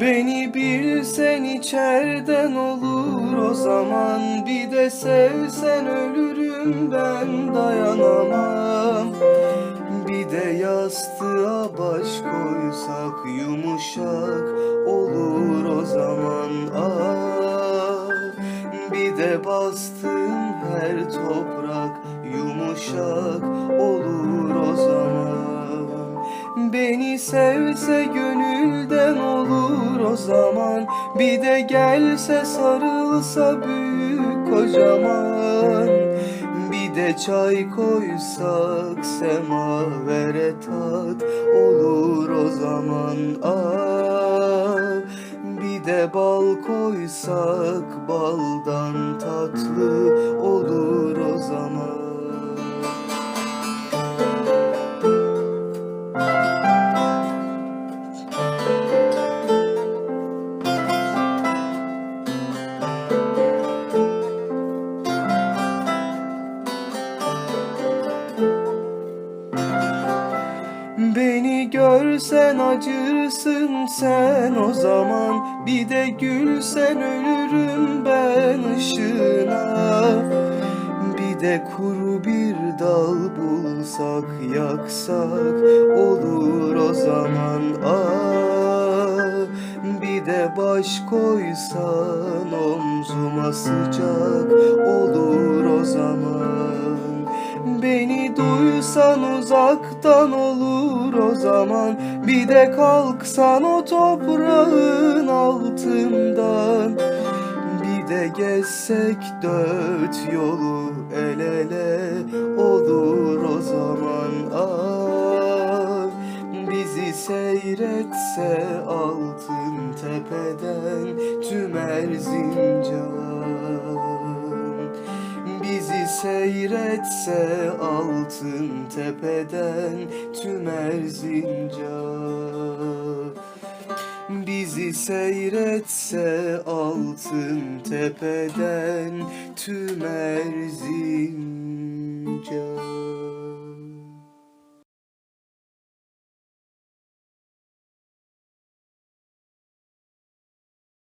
Beni bilsen içerden olur o zaman. Bir de sevsen ölürüm ben dayanamam. Bir de yastığa baş koysak yumuşak olur o zaman. Ah Bir de bastığım her toprak yumuşak olur o zaman. Beni sevse gönülden olur o zaman. Bir de gelse sarılsa büyük kocaman. Bir de çay koysak semavere tat olur o zaman. Ah Bir de bal koysak baldan tatlı olur o görsen acırsın sen o zaman Bir de gülsen ölürüm ben ışığına. Bir de kuru bir dal bulsak yaksak olur o zaman. Ah Bir de baş koysan omzuma sıcak olur o zaman. Beni duysan uzaktan olur o zaman. Bir de kalksan o toprağın altından. Bir de gezsek dört yolu el ele olur o zaman. Ah Bizi seyretse altın tepeden tüm Erzincan seyretse altın tepeden tüm Erzincan Bizi seyretse altın tepeden tüm Erzincan